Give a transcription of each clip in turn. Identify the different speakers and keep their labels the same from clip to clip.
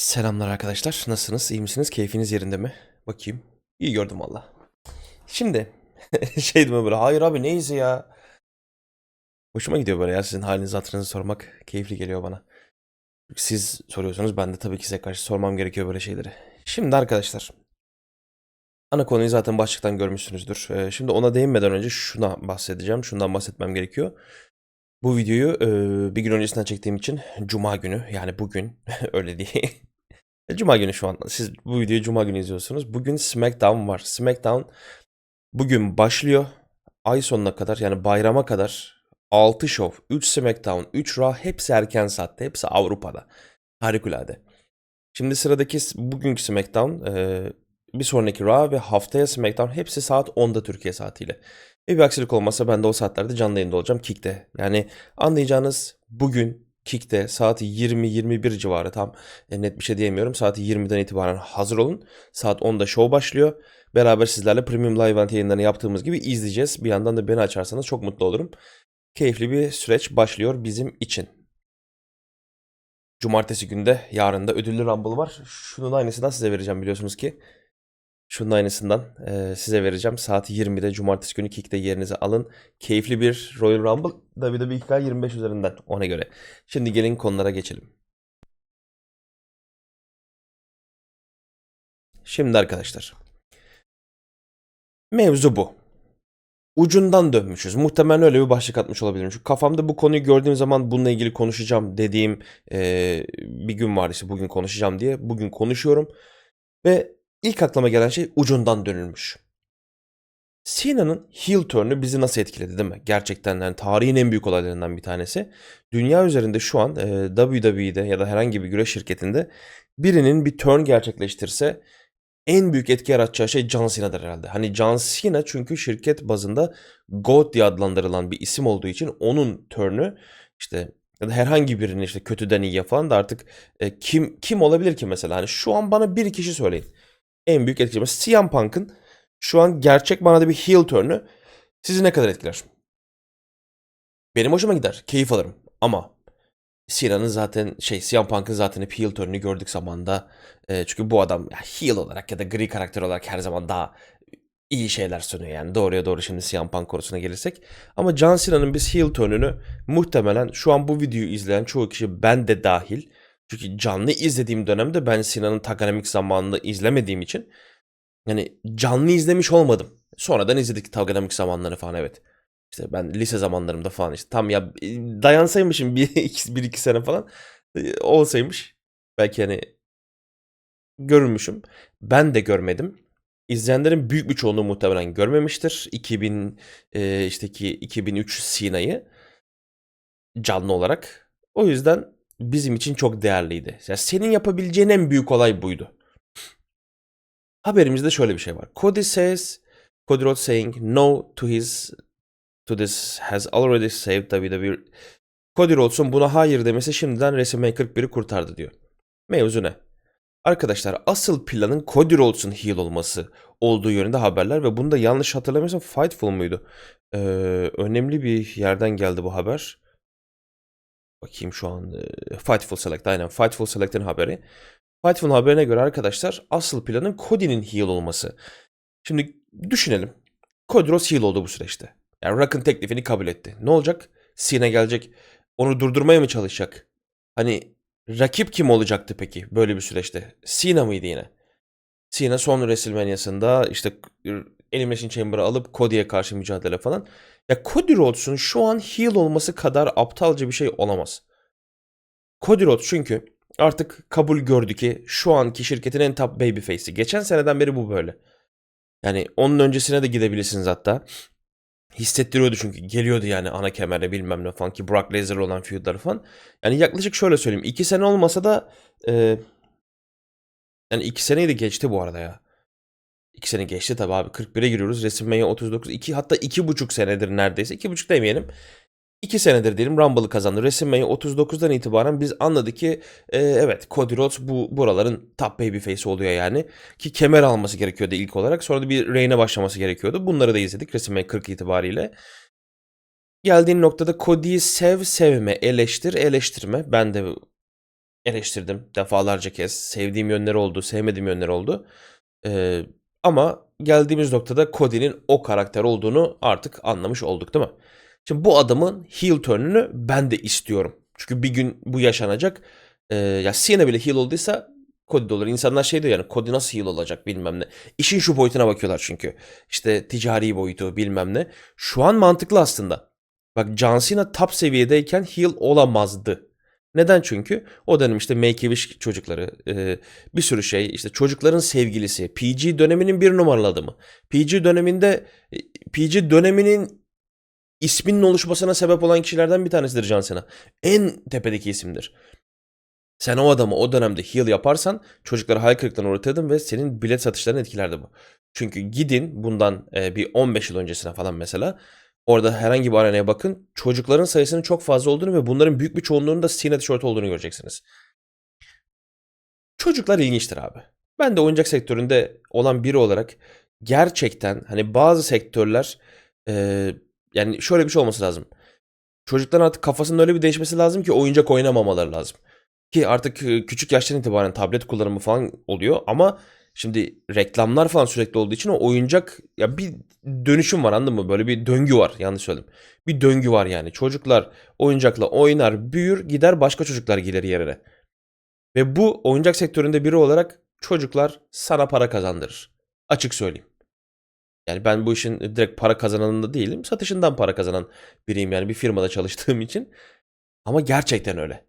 Speaker 1: Selamlar arkadaşlar. Nasılsınız? İyi misiniz? Keyfiniz yerinde mi? Bakayım. İyi gördüm valla. Şimdi şey mi böyle hayır abi neyse ya. Hoşuma gidiyor böyle ya sizin halinizi hatırınızı sormak keyifli geliyor bana. Siz soruyorsunuz ben de tabii ki size karşı sormam gerekiyor böyle şeyleri. Şimdi arkadaşlar. Ana konuyu zaten başlıktan görmüşsünüzdür. Ee, Şimdi ona değinmeden önce şuna bahsedeceğim. Şundan bahsetmem gerekiyor. Bu videoyu e, bir gün öncesinden çektiğim için Cuma günü yani bugün öyle değil. Cuma günü şu an. Siz bu videoyu Cuma günü izliyorsunuz. Bugün SmackDown var. SmackDown bugün başlıyor. Ay sonuna kadar yani bayrama kadar 6 şov, 3 SmackDown, 3 Raw hepsi erken saatte. Hepsi Avrupa'da. Harikulade. Şimdi sıradaki bugünkü SmackDown, e, bir sonraki Raw ve haftaya SmackDown hepsi saat 10'da Türkiye saatiyle. E bir aksilik olmazsa ben de o saatlerde canlı yayında olacağım Kick'te. Yani anlayacağınız bugün Kick'te saat 20-21 civarı tam e, net bir şey diyemiyorum. Saat 20'den itibaren hazır olun. Saat 10'da show başlıyor. Beraber sizlerle Premium Live Event yayınlarını yaptığımız gibi izleyeceğiz. Bir yandan da beni açarsanız çok mutlu olurum. Keyifli bir süreç başlıyor bizim için. Cumartesi günde yarın da ödüllü Rumble var. Şunun aynısından size vereceğim biliyorsunuz ki. Şunun aynısından eee, size vereceğim. Saat 20'de Cumartesi günü Kick'te yerinizi alın. Keyifli bir Royal Rumble. WWE ilk 25 üzerinden ona göre. Şimdi gelin konulara geçelim. Şimdi arkadaşlar. Mevzu bu. Ucundan dönmüşüz. Muhtemelen öyle bir başlık atmış olabilirim. Çünkü kafamda bu konuyu gördüğüm zaman bununla ilgili konuşacağım dediğim eee, bir gün var işte bugün konuşacağım diye. Bugün konuşuyorum. Ve ilk aklıma gelen şey ucundan dönülmüş. Cena'nın heel turn'ü bizi nasıl etkiledi değil mi? Gerçekten yani tarihin en büyük olaylarından bir tanesi. Dünya üzerinde şu an e, WWE'de ya da herhangi bir güreş şirketinde birinin bir turn gerçekleştirse en büyük etki yaratacağı şey John Cena'dır herhalde. Hani John Cena çünkü şirket bazında GOAT diye adlandırılan bir isim olduğu için onun turn'ü işte ya da herhangi birinin işte kötüden iyiye falan da artık e, kim kim olabilir ki mesela? Hani şu an bana bir kişi söyleyin. En büyük etkileme CM Punk'ın şu an gerçek manada bir heel turn'ü sizi ne kadar etkiler? Benim hoşuma gider. Keyif alırım. Ama Cena'nın zaten şey CM Punk'ın zaten hep heel turn'ünü gördük zamanda. E, çünkü bu adam ya, heel olarak ya da gri karakter olarak her zaman daha iyi şeyler sunuyor yani. Doğruya doğru şimdi CM Punk konusuna gelirsek. Ama John Cena'nın biz heel turn'ünü muhtemelen şu an bu videoyu izleyen çoğu kişi ben de dahil. Çünkü canlı izlediğim dönemde ben Sinan'ın Takanamik zamanını izlemediğim için yani canlı izlemiş olmadım. Sonradan izledik Taganamik zamanları falan evet. İşte ben lise zamanlarımda falan işte tam ya e, dayansaymışım bir iki, bir iki sene falan e, olsaymış belki hani görülmüşüm. Ben de görmedim. İzleyenlerin büyük bir çoğunluğu muhtemelen görmemiştir. 2000 e, işteki 2003 Sina'yı canlı olarak. O yüzden bizim için çok değerliydi. Yani senin yapabileceğin en büyük olay buydu. Haberimizde şöyle bir şey var. Cody says, Cody Rhodes saying no to his to this has already saved WWE. Cody Rhodes'un buna hayır demesi şimdiden WrestleMania 41'i kurtardı diyor. Mevzu ne? Arkadaşlar asıl planın Cody Rhodes'un heel olması olduğu yönünde haberler ve bunda yanlış hatırlamıyorsam Fightful muydu? Ee, önemli bir yerden geldi bu haber. Bakayım şu an Fightful Select aynen Fightful Select'in haberi. Fightful'un haberine göre arkadaşlar asıl planın Cody'nin heel olması. Şimdi düşünelim. Cody Rhodes heel oldu bu süreçte. Yani Rock'ın teklifini kabul etti. Ne olacak? Cena gelecek. Onu durdurmaya mı çalışacak? Hani rakip kim olacaktı peki böyle bir süreçte? Cena mıydı yine? Cena son WrestleMania'sında işte Elimination Chamber'ı alıp Cody'ye karşı mücadele falan. Ya Cody Rhodes'un şu an heel olması kadar aptalca bir şey olamaz. Cody Rhodes çünkü artık kabul gördü ki şu anki şirketin en top babyface'i. Geçen seneden beri bu böyle. Yani onun öncesine de gidebilirsiniz hatta. Hissettiriyordu çünkü geliyordu yani ana kemerde bilmem ne falan ki Brock Lesnar olan feudları falan. Yani yaklaşık şöyle söyleyeyim. 2 sene olmasa da e, yani 2 seneyi de geçti bu arada ya. 2 sene geçti tabii abi. 41'e giriyoruz. WrestleMania 39. 2 hatta 2,5 senedir neredeyse. 2,5 demeyelim. 2 senedir diyelim Rumble'ı kazandı. WrestleMania 39'dan itibaren biz anladık ki e, evet Cody Rhodes bu buraların top babyface oluyor yani. Ki kemer alması gerekiyordu ilk olarak. Sonra da bir reign'e başlaması gerekiyordu. Bunları da izledik WrestleMania 40 itibariyle. Geldiğin noktada Cody'yi sev sevme, eleştir eleştirme. Ben de eleştirdim defalarca kez. Sevdiğim yönleri oldu, sevmediğim yönleri oldu. Ee, ama geldiğimiz noktada Cody'nin o karakter olduğunu artık anlamış olduk değil mi? Şimdi bu adamın heel turn'ünü ben de istiyorum. Çünkü bir gün bu yaşanacak. Ee, ya Cena bile heel olduysa Cody de olur. İnsanlar şey diyor yani Cody nasıl heel olacak bilmem ne. İşin şu boyutuna bakıyorlar çünkü. İşte ticari boyutu bilmem ne. Şu an mantıklı aslında. Bak John Cena top seviyedeyken heel olamazdı. Neden çünkü? O dönem işte Make-A-Wish çocukları, e, bir sürü şey, işte çocukların sevgilisi, PG döneminin bir numaralı adamı. PG döneminde, e, PG döneminin isminin oluşmasına sebep olan kişilerden bir tanesidir John Cena. En tepedeki isimdir. Sen o adamı o dönemde heel yaparsan çocukları hayal kırıklığına uğratırdın ve senin bilet satışlarını etkilerdi bu. Çünkü gidin bundan e, bir 15 yıl öncesine falan mesela orada herhangi bir arenaya bakın çocukların sayısının çok fazla olduğunu ve bunların büyük bir çoğunluğunun da Cena tişört olduğunu göreceksiniz. Çocuklar ilginçtir abi. Ben de oyuncak sektöründe olan biri olarak gerçekten hani bazı sektörler e, yani şöyle bir şey olması lazım. Çocukların artık kafasının öyle bir değişmesi lazım ki oyuncak oynamamaları lazım. Ki artık küçük yaştan itibaren tablet kullanımı falan oluyor ama şimdi reklamlar falan sürekli olduğu için o oyuncak ya bir dönüşüm var anladın mı? Böyle bir döngü var yanlış söyledim. Bir döngü var yani. Çocuklar oyuncakla oynar, büyür, gider başka çocuklar gelir yerine. Ve bu oyuncak sektöründe biri olarak çocuklar sana para kazandırır. Açık söyleyeyim. Yani ben bu işin direkt para kazananında değilim. Satışından para kazanan biriyim yani bir firmada çalıştığım için. Ama gerçekten öyle.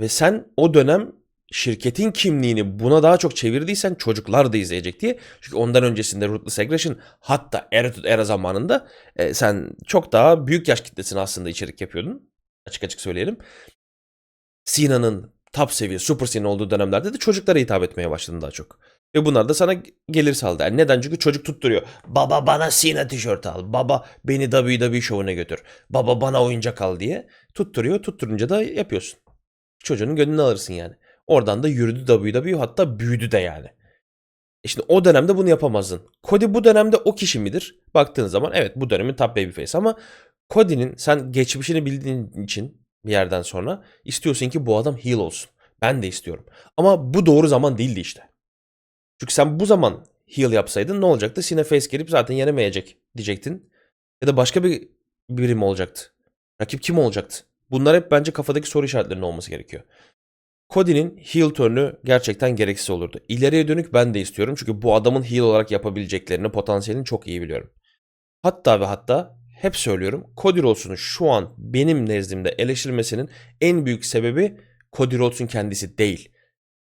Speaker 1: Ve sen o dönem şirketin kimliğini buna daha çok çevirdiysen çocuklar da izleyecek diye. Çünkü ondan öncesinde Ruthless Aggression hatta Attitude Era zamanında e, sen çok daha büyük yaş kitlesine aslında içerik yapıyordun. Açık açık söyleyelim. Cena'nın top seviye Super Cena olduğu dönemlerde de çocuklara hitap etmeye başladın daha çok. Ve bunlar da sana gelir sağladı. Yani neden? Çünkü çocuk tutturuyor. Baba bana Cena tişörtü al. Baba beni WWE şovuna götür. Baba bana oyuncak al diye tutturuyor. Tutturunca da yapıyorsun. Çocuğun gönlünü alırsın yani. Oradan da yürüdü WWE hatta büyüdü de yani. E şimdi o dönemde bunu yapamazdın. Cody bu dönemde o kişi midir? Baktığın zaman evet bu dönemin top babyface ama Cody'nin sen geçmişini bildiğin için bir yerden sonra istiyorsun ki bu adam heel olsun. Ben de istiyorum. Ama bu doğru zaman değildi işte. Çünkü sen bu zaman heel yapsaydın ne olacaktı? Cena face gelip zaten yenemeyecek diyecektin. Ya da başka bir birim olacaktı. Rakip kim olacaktı? Bunlar hep bence kafadaki soru işaretlerinin olması gerekiyor. Cody'nin heel turn'ü gerçekten gereksiz olurdu. İleriye dönük ben de istiyorum çünkü bu adamın heel olarak yapabileceklerini, potansiyelini çok iyi biliyorum. Hatta ve hatta hep söylüyorum Cody Rhodes'un şu an benim nezdimde eleştirilmesinin en büyük sebebi Cody Rhodes'un kendisi değil.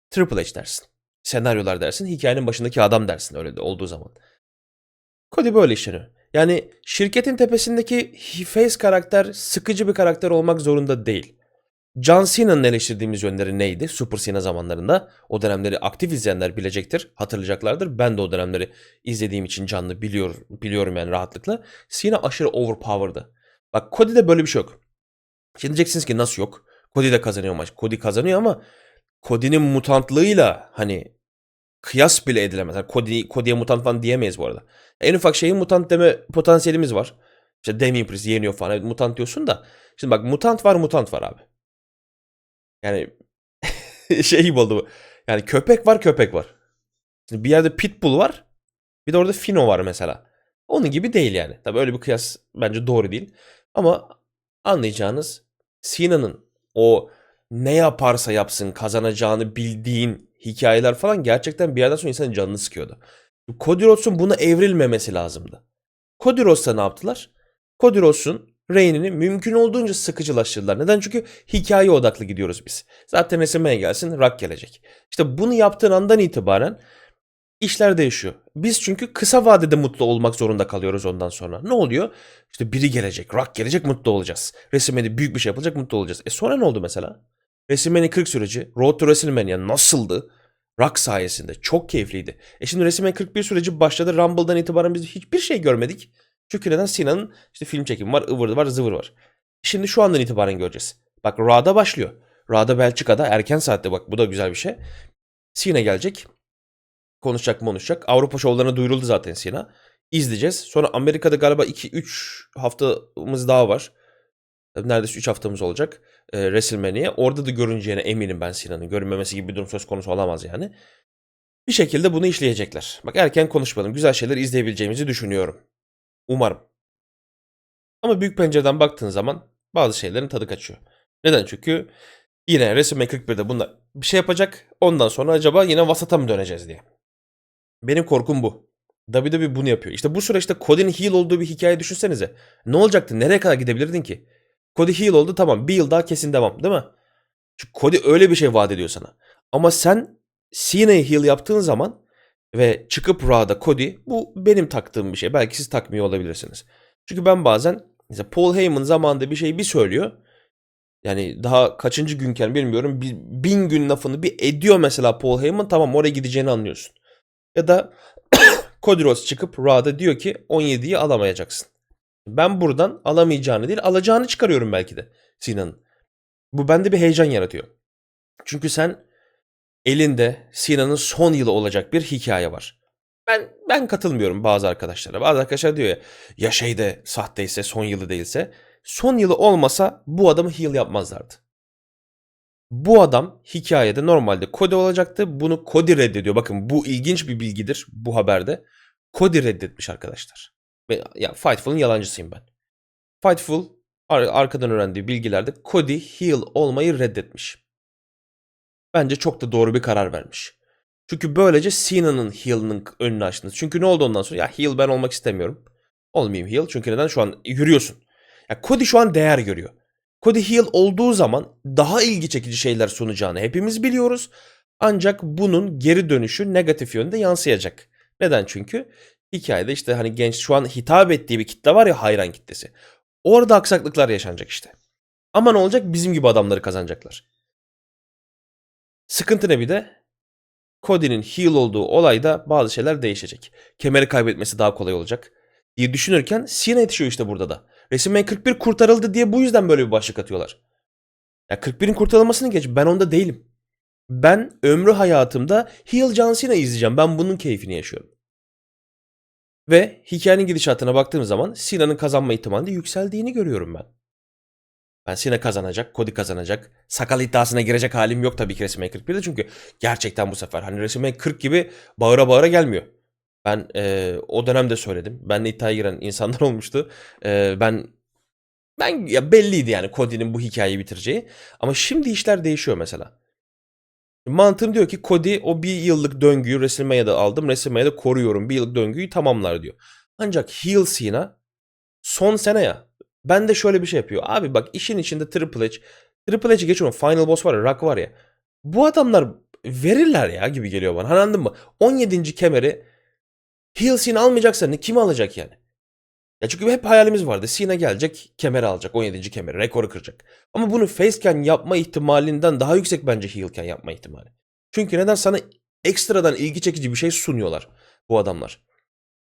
Speaker 1: Triple H dersin. Senaryolar dersin, hikayenin başındaki adam dersin öyle de olduğu zaman. Cody böyle işleniyor. Yani şirketin tepesindeki face karakter sıkıcı bir karakter olmak zorunda değil. John Cena'nın eleştirdiğimiz yönleri neydi? Super Cena zamanlarında. O dönemleri aktif izleyenler bilecektir, hatırlayacaklardır. Ben de o dönemleri izlediğim için canlı biliyor, biliyorum yani rahatlıkla. Cena aşırı overpowered'ı. Bak Cody'de böyle bir şey yok. Şimdi diyeceksiniz ki nasıl yok? Cody de kazanıyor maç. Cody kazanıyor ama Cody'nin mutantlığıyla hani kıyas bile edilemez. Yani Cody, Cody'ye mutant falan diyemeyiz bu arada. En ufak şeyin mutant deme potansiyelimiz var. İşte Damien Priest yeniyor falan. Evet, mutant diyorsun da. Şimdi bak mutant var mutant var abi. Yani şey gibi oldu bu. Yani köpek var köpek var. Şimdi bir yerde pitbull var. Bir de orada fino var mesela. Onun gibi değil yani. Tabii öyle bir kıyas bence doğru değil. Ama anlayacağınız Cena'nın o ne yaparsa yapsın kazanacağını bildiğin hikayeler falan gerçekten bir yerden sonra insanın canını sıkıyordu. Cody buna evrilmemesi lazımdı. Cody ne yaptılar? Cody Reign'ini mümkün olduğunca sıkıcılaştırdılar. Neden? Çünkü hikaye odaklı gidiyoruz biz. Zaten WrestleMania gelsin Rock gelecek. İşte bunu yaptığın andan itibaren işler değişiyor. Biz çünkü kısa vadede mutlu olmak zorunda kalıyoruz ondan sonra. Ne oluyor? İşte biri gelecek, Rock gelecek mutlu olacağız. WrestleMania büyük bir şey yapılacak mutlu olacağız. E sonra ne oldu mesela? WrestleMania 40 süreci, Road to WrestleMania nasıldı? Rock sayesinde. Çok keyifliydi. E şimdi WrestleMania 41 süreci başladı. Rumble'dan itibaren biz hiçbir şey görmedik. Çünkü neden? Sinan'ın işte film çekimi var, ıvır var, zıvır var. Şimdi şu andan itibaren göreceğiz. Bak Raw'da başlıyor. Raw'da Belçika'da erken saatte bak bu da güzel bir şey. Cena gelecek. Konuşacak konuşacak. Avrupa şovlarına duyuruldu zaten Cena. İzleyeceğiz. Sonra Amerika'da galiba 2-3 haftamız daha var. Neredeyse 3 haftamız olacak e, WrestleMania'ya. Orada da görüneceğine eminim ben Sina'nın. Görünmemesi gibi bir durum söz konusu olamaz yani. Bir şekilde bunu işleyecekler. Bak erken konuşmadım. Güzel şeyler izleyebileceğimizi düşünüyorum. Umarım. Ama büyük pencereden baktığın zaman bazı şeylerin tadı kaçıyor. Neden? Çünkü yine WrestleMania 41'de bunlar bir şey yapacak. Ondan sonra acaba yine vasata mı döneceğiz diye. Benim korkum bu. WWE bunu yapıyor. İşte bu süreçte Cody'nin heel olduğu bir hikaye düşünsenize. Ne olacaktı? Nereye kadar gidebilirdin ki? Cody heel oldu tamam. Bir yıl daha kesin devam değil mi? Çünkü Cody öyle bir şey vaat ediyor sana. Ama sen Cena'yı heel yaptığın zaman ve çıkıp Raw'da Cody bu benim taktığım bir şey. Belki siz takmıyor olabilirsiniz. Çünkü ben bazen mesela Paul Heyman zamanında bir şeyi bir söylüyor. Yani daha kaçıncı günken bilmiyorum. Bir, bin gün lafını bir ediyor mesela Paul Heyman. Tamam oraya gideceğini anlıyorsun. Ya da Cody Rhodes çıkıp Raw'da diyor ki 17'yi alamayacaksın. Ben buradan alamayacağını değil alacağını çıkarıyorum belki de Sina'nın. Bu bende bir heyecan yaratıyor. Çünkü sen elinde Sina'nın son yılı olacak bir hikaye var. Ben ben katılmıyorum bazı arkadaşlara. Bazı arkadaşlar diyor ya ya şeyde sahteyse son yılı değilse son yılı olmasa bu adamı heel yapmazlardı. Bu adam hikayede normalde Cody olacaktı. Bunu Cody reddediyor. Bakın bu ilginç bir bilgidir bu haberde. Cody reddetmiş arkadaşlar. Ve ya Fightful'un yalancısıyım ben. Fightful ar- arkadan öğrendiği bilgilerde Cody heel olmayı reddetmiş. Bence çok da doğru bir karar vermiş. Çünkü böylece Cena'nın heel'ının önünü açtınız. Çünkü ne oldu ondan sonra? Ya heel ben olmak istemiyorum. Olmayayım heel. Çünkü neden? Şu an yürüyorsun. Ya Cody şu an değer görüyor. Cody heel olduğu zaman daha ilgi çekici şeyler sunacağını hepimiz biliyoruz. Ancak bunun geri dönüşü negatif yönde yansıyacak. Neden? Çünkü hikayede işte hani genç şu an hitap ettiği bir kitle var ya hayran kitlesi. Orada aksaklıklar yaşanacak işte. Ama ne olacak? Bizim gibi adamları kazanacaklar. Sıkıntı ne bir de? Cody'nin heel olduğu olayda bazı şeyler değişecek. Kemeri kaybetmesi daha kolay olacak diye düşünürken Cena yetişiyor işte burada da. WrestleMania 41 kurtarıldı diye bu yüzden böyle bir başlık atıyorlar. Ya 41'in kurtarılmasını geç ben onda değilim. Ben ömrü hayatımda heel John Cena izleyeceğim. Ben bunun keyfini yaşıyorum. Ve hikayenin gidişatına baktığım zaman Cena'nın kazanma ihtimali de yükseldiğini görüyorum ben. Ben Cena kazanacak, Cody kazanacak. Sakal iddiasına girecek halim yok tabii ki WrestleMania 41'de çünkü gerçekten bu sefer hani WrestleMania 40 gibi bağıra bağıra gelmiyor. Ben e, o dönemde söyledim. Benle iddiaya giren insanlar olmuştu. E, ben ben ya belliydi yani Cody'nin bu hikayeyi bitireceği. Ama şimdi işler değişiyor mesela. Mantığım diyor ki Cody o bir yıllık döngüyü WrestleMania'da aldım. WrestleMania'da koruyorum. Bir yıllık döngüyü tamamlar diyor. Ancak heel Cena son sene ya. Ben de şöyle bir şey yapıyor. Abi bak işin içinde Triple H. Triple H'e geçiyorum. Final Boss var ya. Rock var ya. Bu adamlar verirler ya gibi geliyor bana. Hani anladın mı? 17. kemeri heel Cena almayacaksa ne kim alacak yani? Ya çünkü hep hayalimiz vardı. Cena gelecek, kemeri alacak. 17. kemeri, rekoru kıracak. Ama bunu faceken yapma ihtimalinden daha yüksek bence heelken yapma ihtimali. Çünkü neden sana ekstradan ilgi çekici bir şey sunuyorlar bu adamlar.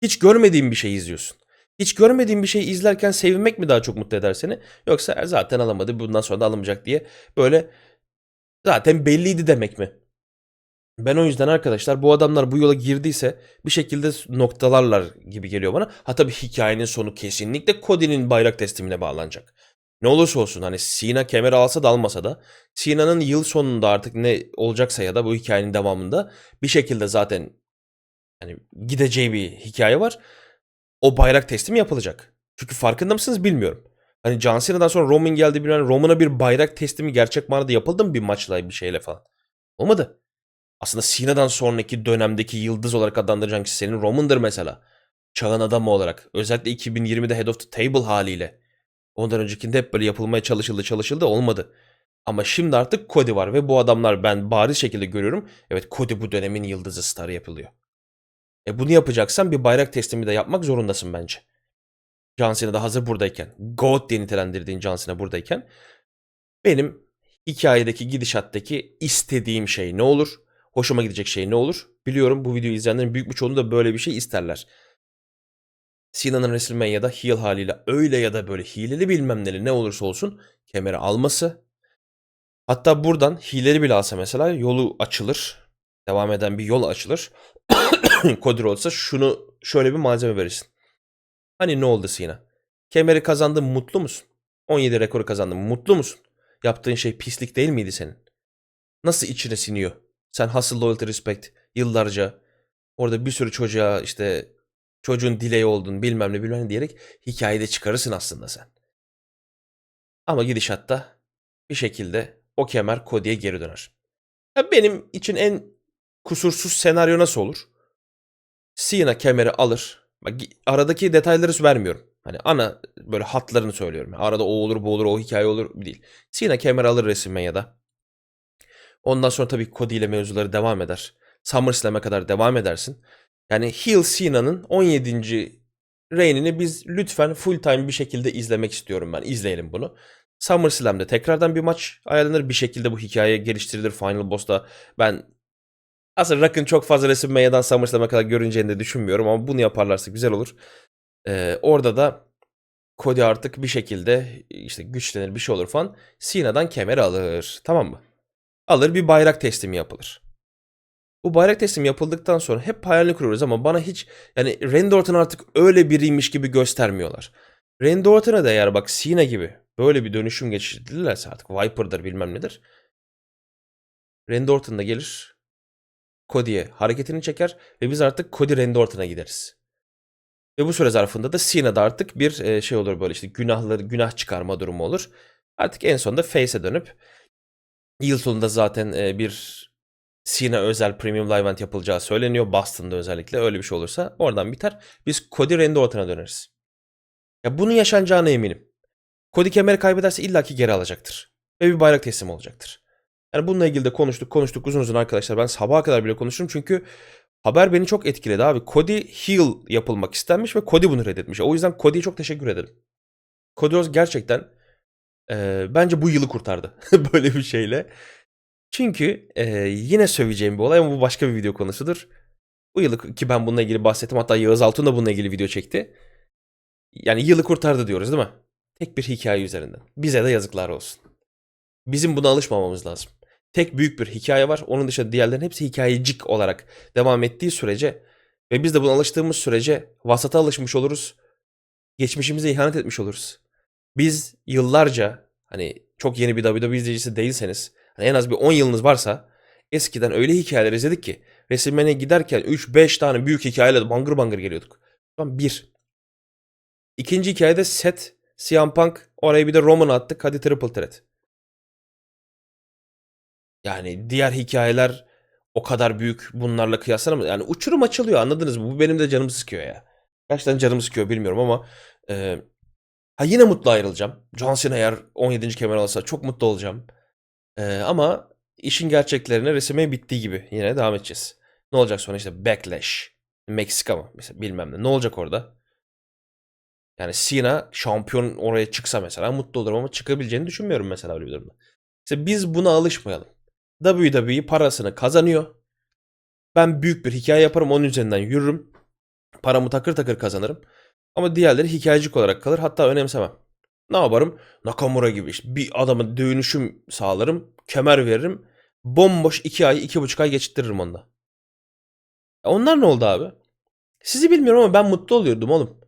Speaker 1: Hiç görmediğin bir şey izliyorsun. Hiç görmediğin bir şey izlerken sevinmek mi daha çok mutlu eder seni? Yoksa "E, zaten alamadı bundan sonra da alamayacak diye böyle zaten belliydi demek mi? Ben o yüzden arkadaşlar bu adamlar bu yola girdiyse bir şekilde noktalarlar gibi geliyor bana. Ha tabii hikayenin sonu kesinlikle Cody'nin bayrak teslimine bağlanacak. Ne olursa olsun hani Cena kemeri alsa da almasa da Cena'nın yıl sonunda artık ne olacaksa ya da bu hikayenin devamında bir şekilde zaten hani gideceği bir hikaye var. O bayrak teslimi yapılacak. Çünkü farkında mısınız bilmiyorum. Hani John Cena'dan sonra Roman geldi bilmem Roman'a bir bayrak teslimi gerçek manada yapıldı mı bir maçla bir şeyle falan. Olmadı. Aslında Cena'dan sonraki dönemdeki yıldız olarak adlandıracağın kişi senin Roman'dır mesela. Çağın adamı olarak. Özellikle 2020'de Head of the Table haliyle. Ondan öncekinde hep böyle yapılmaya çalışıldı çalışıldı olmadı. Ama şimdi artık Cody var ve bu adamlar ben bariz şekilde görüyorum. Evet Cody bu dönemin yıldızı starı yapılıyor. E bunu yapacaksan bir bayrak teslimi de yapmak zorundasın bence. John Cena da hazır buradayken, GOAT diye nitelendirdiğin John Cena buradayken benim hikayedeki gidişattaki istediğim şey ne olur? Hoşuma gidecek şey ne olur? Biliyorum bu videoyu izleyenlerin büyük bir çoğunluğu da böyle bir şey isterler. Cena'nın WrestleMania'da heel haliyle öyle ya da böyle hileli bilmem neli ne olursa olsun kemeri alması. Hatta buradan hileli bile alsa mesela yolu açılır. Devam eden bir yol açılır. Cody Rhodes'a şunu şöyle bir malzeme verirsin. Hani ne oldu Cena? Kemeri kazandın mutlu musun? 17 rekoru kazandın. Mutlu musun? Yaptığın şey pislik değil miydi senin? Nasıl içine siniyor? Sen hustle, loyalty, respect yıllarca orada bir sürü çocuğa işte çocuğun dileği oldun bilmem ne bilmem ne diyerek hikayede çıkarırsın aslında sen. Ama gidişatta bir şekilde o kemer Cody'ye geri döner. Ya benim için en kusursuz senaryo nasıl olur? Cena kemeri alır. Bak aradaki detayları vermiyorum. Hani ana böyle hatlarını söylüyorum. Arada o olur bu olur o hikaye olur değil. Cena kemer alır resmen ya da. Ondan sonra tabii Cody ile mevzuları devam eder. SummerSlam'e kadar devam edersin. Yani Heel Cena'nın 17. reignini biz lütfen full time bir şekilde izlemek istiyorum ben. İzleyelim bunu. SummerSlam'de tekrardan bir maç ayarlanır. Bir şekilde bu hikaye geliştirilir. Final Boss'ta ben aslında Rock'ın çok fazla meydan SummerSlam'a kadar görüneceğini de düşünmüyorum ama bunu yaparlarsa güzel olur. Ee, orada da Cody artık bir şekilde işte güçlenir bir şey olur falan. Cena'dan kemeri alır. Tamam mı? Alır bir bayrak teslimi yapılır. Bu bayrak teslim yapıldıktan sonra hep hayalini kuruyoruz ama bana hiç yani Randy Orton artık öyle biriymiş gibi göstermiyorlar. Randy Orton'a da eğer bak Cena gibi böyle bir dönüşüm geçirdilerse artık Viper'dır bilmem nedir. Randy Orton da gelir Cody'ye hareketini çeker ve biz artık Cody Randy Orton'a gideriz. Ve bu süre zarfında da Cena'da artık bir e, şey olur böyle işte günahları günah çıkarma durumu olur. Artık en sonunda Face'e dönüp yıl sonunda zaten e, bir Cena özel premium live event yapılacağı söyleniyor. Boston'da özellikle öyle bir şey olursa oradan biter. Biz Cody Randy Orton'a döneriz. Ya bunun yaşanacağına eminim. Cody kemeri kaybederse illaki geri alacaktır. Ve bir bayrak teslim olacaktır. Yani bununla ilgili de konuştuk konuştuk uzun uzun arkadaşlar. Ben sabaha kadar bile konuşurum çünkü haber beni çok etkiledi abi. Cody heel yapılmak istenmiş ve Cody bunu reddetmiş. O yüzden Cody'ye çok teşekkür ederim. Cody Rhodes gerçekten e, bence bu yılı kurtardı böyle bir şeyle. Çünkü e, yine söveceğim bir olay ama bu başka bir video konusudur. Bu yılı ki ben bununla ilgili bahsettim hatta Yağız Altun da bununla ilgili video çekti. Yani yılı kurtardı diyoruz değil mi? Tek bir hikaye üzerinden. Bize de yazıklar olsun. Bizim buna alışmamamız lazım. Tek büyük bir hikaye var. Onun dışında diğerlerin hepsi hikayecik olarak devam ettiği sürece ve biz de buna alıştığımız sürece vasata alışmış oluruz. Geçmişimize ihanet etmiş oluruz. Biz yıllarca hani çok yeni bir WWE izleyicisi değilseniz hani en az bir 10 yılınız varsa eskiden öyle hikayeler izledik ki resimlerine giderken 3-5 tane büyük hikayeyle bangır bangır geliyorduk. Tamam bir. İkinci hikayede set CM Punk oraya bir de Roman attık. Hadi Triple Threat. Yani diğer hikayeler o kadar büyük bunlarla kıyaslanamaz. Yani uçurum açılıyor anladınız mı? Bu benim de canımı sıkıyor ya. Gerçekten canımı sıkıyor bilmiyorum ama e, ha yine mutlu ayrılacağım. John Cena eğer 17. kemer alırsa çok mutlu olacağım. E, ama işin gerçeklerine resime bittiği gibi yine devam edeceğiz. Ne olacak sonra işte Backlash. Meksika mı? Mesela bilmem ne. Ne olacak orada? Yani Cena şampiyon oraya çıksa mesela mutlu olurum ama çıkabileceğini düşünmüyorum mesela öyle bir durumda. İşte biz buna alışmayalım. WWE parasını kazanıyor. Ben büyük bir hikaye yaparım onun üzerinden yürürüm. Paramı takır takır kazanırım. Ama diğerleri hikayecik olarak kalır. Hatta önemsemem. Ne yaparım? Nakamura gibi işte bir adamın dönüşüm sağlarım. Kemer veririm. Bomboş 2 ay, 2,5 ay geçittiririm onda. Onlar ne oldu abi? Sizi bilmiyorum ama ben mutlu oluyordum oğlum.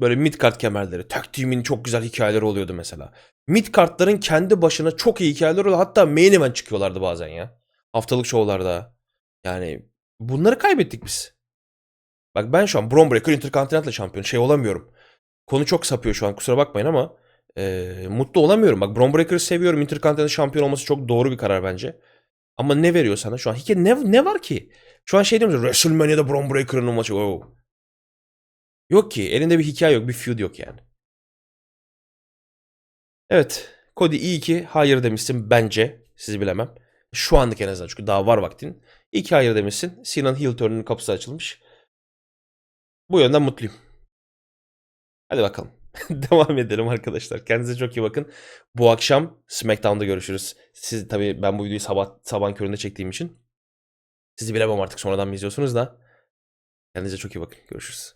Speaker 1: Böyle mid card kemerleri. Tag team'in çok güzel hikayeleri oluyordu mesela. Mid card'ların kendi başına çok iyi hikayeleri oluyor. Hatta main event çıkıyorlardı bazen ya. Haftalık şovlarda. Yani bunları kaybettik biz. Bak ben şu an Bron Breakker Intercontinental şampiyon. Şey olamıyorum. Konu çok sapıyor şu an kusura bakmayın ama e, mutlu olamıyorum. Bak Bron Breakker'ı seviyorum. Intercontinental şampiyon olması çok doğru bir karar bence. Ama ne veriyor sana şu an? Hikaye ne, ne var ki? Şu an şey diyorum WrestleMania'da Bron Breakker'ın maçı. Oh. Yok ki. Elinde bir hikaye yok. Bir feud yok yani. Evet. Cody iyi ki hayır demişsin bence. Sizi bilemem. Şu anlık en azından çünkü daha var vaktin. İyi ki hayır demişsin. Sinan heel turn'un kapısı açılmış. Bu yönden mutluyum. Hadi bakalım. Devam edelim arkadaşlar. Kendinize çok iyi bakın. Bu akşam SmackDown'da görüşürüz. Siz tabii ben bu videoyu sabah sabah köründe çektiğim için sizi bilemem artık sonradan mı izliyorsunuz da. Kendinize çok iyi bakın. Görüşürüz.